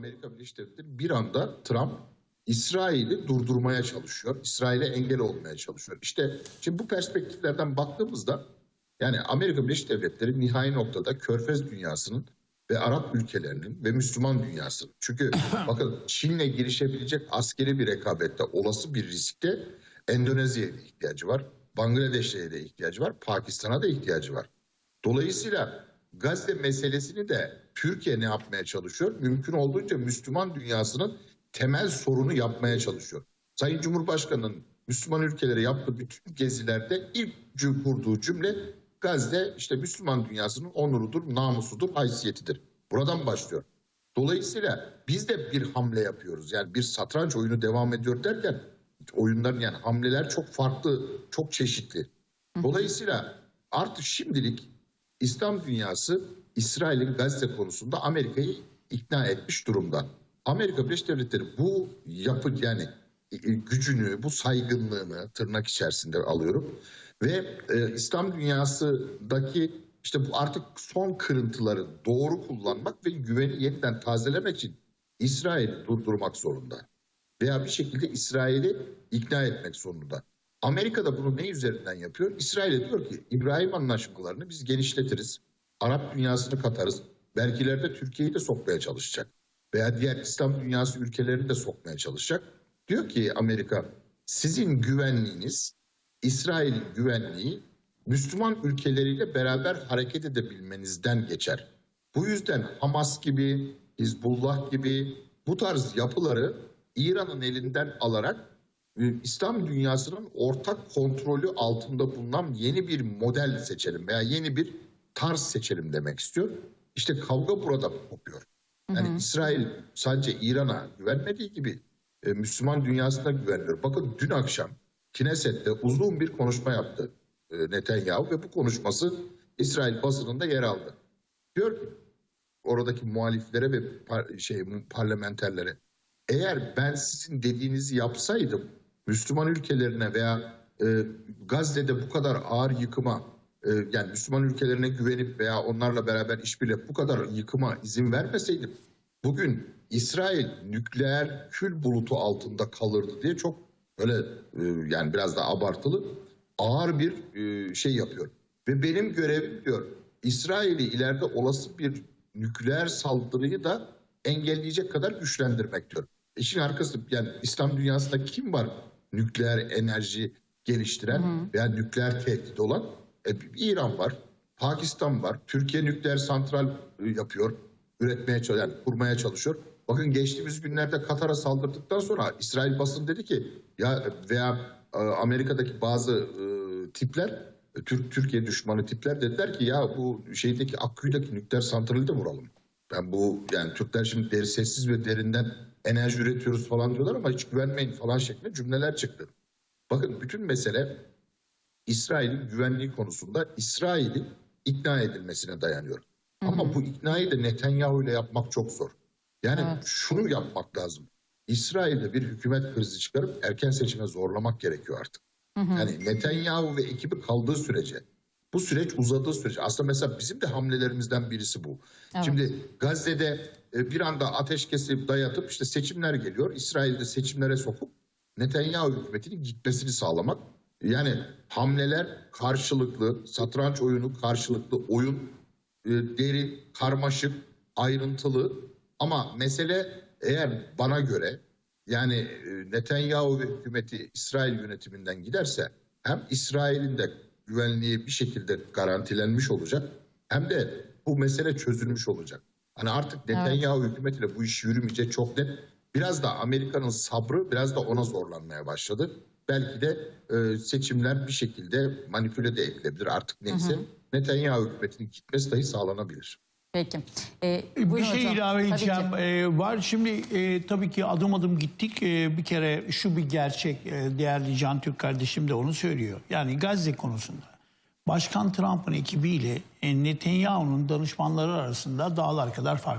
Amerika Birleşik Devletleri bir anda Trump İsrail'i durdurmaya çalışıyor. İsrail'e engel olmaya çalışıyor. İşte şimdi bu perspektiflerden baktığımızda yani Amerika Birleşik Devletleri nihai noktada Körfez dünyasının ve Arap ülkelerinin ve Müslüman dünyasının. Çünkü bakın Çin'le girişebilecek askeri bir rekabette olası bir riskte Endonezya'ya ihtiyacı var. Bangladeş'e de ihtiyacı var. Pakistan'a da ihtiyacı var. Dolayısıyla Gazze meselesini de Türkiye ne yapmaya çalışıyor? Mümkün olduğunca Müslüman dünyasının temel sorunu yapmaya çalışıyor. Sayın Cumhurbaşkanı'nın Müslüman ülkelere yaptığı bütün gezilerde ilk kurduğu cümle Gazze işte Müslüman dünyasının onurudur, namusudur, haysiyetidir. Buradan başlıyor. Dolayısıyla biz de bir hamle yapıyoruz. Yani bir satranç oyunu devam ediyor derken oyunların yani hamleler çok farklı, çok çeşitli. Dolayısıyla artık şimdilik İslam dünyası İsrail'in Gazze konusunda Amerika'yı ikna etmiş durumda. Amerika Birleşik Devletleri bu yapı yani e, e, gücünü, bu saygınlığını tırnak içerisinde alıyorum ve e, İslam dünyasındaki işte bu artık son kırıntıları doğru kullanmak ve güveni yeniden tazelemek için İsrail'i durdurmak zorunda veya bir şekilde İsrail'i ikna etmek zorunda. Amerika da bunu ne üzerinden yapıyor? İsrail'e diyor ki İbrahim anlaşmalarını biz genişletiriz. Arap dünyasını katarız. Belki ileride Türkiye'yi de sokmaya çalışacak. Veya diğer İslam dünyası ülkelerini de sokmaya çalışacak. Diyor ki Amerika sizin güvenliğiniz, İsrail'in güvenliği Müslüman ülkeleriyle beraber hareket edebilmenizden geçer. Bu yüzden Hamas gibi, Hizbullah gibi bu tarz yapıları İran'ın elinden alarak İslam dünyasının ortak kontrolü altında bulunan yeni bir model seçelim veya yeni bir tarz seçelim demek istiyor. İşte kavga burada kopuyor. Yani İsrail sadece İran'a güvenmediği gibi e, Müslüman dünyasına güveniyor. Bakın dün akşam Kineset'te uzun bir konuşma yaptı e, Netanyahu ve bu konuşması İsrail basınında yer aldı. Diyor ki oradaki muhaliflere ve par- şey parlamenterlere eğer ben sizin dediğinizi yapsaydım Müslüman ülkelerine veya e, Gazze'de bu kadar ağır yıkıma e, yani Müslüman ülkelerine güvenip veya onlarla beraber işbirliği bu kadar yıkıma izin vermeseydim bugün İsrail nükleer kül bulutu altında kalırdı diye çok böyle e, yani biraz da abartılı ağır bir e, şey yapıyor. Ve benim görevim diyor İsrail'i ileride olası bir nükleer saldırıyı da engelleyecek kadar güçlendirmek diyor. İşin arkası yani İslam dünyasında kim var nükleer enerji geliştiren veya nükleer tehdit olan? E, İran var, Pakistan var, Türkiye nükleer santral e, yapıyor, üretmeye çalışıyor, yani kurmaya çalışıyor. Bakın geçtiğimiz günlerde Katar'a saldırdıktan sonra İsrail basın dedi ki ya veya e, Amerika'daki bazı e, tipler e, Türk Türkiye düşmanı tipler dediler ki ya bu şeydeki Akkuyu'daki nükleer santrali de vuralım. Ben bu yani Türkler şimdi deri sessiz ve derinden enerji üretiyoruz falan diyorlar ama hiç güvenmeyin falan şeklinde cümleler çıktı. Bakın bütün mesele İsrail'in güvenliği konusunda İsrail'in ikna edilmesine dayanıyor. Ama bu iknayı da Netanyahu ile yapmak çok zor. Yani şunu yapmak lazım. İsrail'de bir hükümet krizi çıkarıp erken seçime zorlamak gerekiyor artık. Yani Netanyahu ve ekibi kaldığı sürece bu süreç uzadığı sürece aslında mesela bizim de hamlelerimizden birisi bu. Şimdi Gazze'de bir anda ateşkesi dayatıp işte seçimler geliyor. İsrail'de seçimlere sokup Netanyahu hükümetinin gitmesini sağlamak. Yani hamleler karşılıklı, satranç oyunu karşılıklı oyun, e, derin, karmaşık, ayrıntılı ama mesele eğer bana göre yani e, Netanyahu hükümeti İsrail yönetiminden giderse hem İsrail'in de güvenliği bir şekilde garantilenmiş olacak hem de bu mesele çözülmüş olacak. Hani artık Netanyahu hükümetiyle bu iş yürümeyecek çok net. Biraz da Amerika'nın sabrı biraz da ona zorlanmaya başladı. Belki de e, seçimler bir şekilde manipüle de edilebilir artık neyse. Netanyahu hükümetinin gitmesi dahi sağlanabilir. Peki. Ee, Bir şey hocam. ilave Tabii edeceğim. Ee, var şimdi e, tabii ki adım adım gittik. Ee, bir kere şu bir gerçek e, değerli Can Türk kardeşim de onu söylüyor. Yani Gazze konusunda Başkan Trump'ın ekibiyle e, Netanyahu'nun danışmanları arasında dağlar kadar fark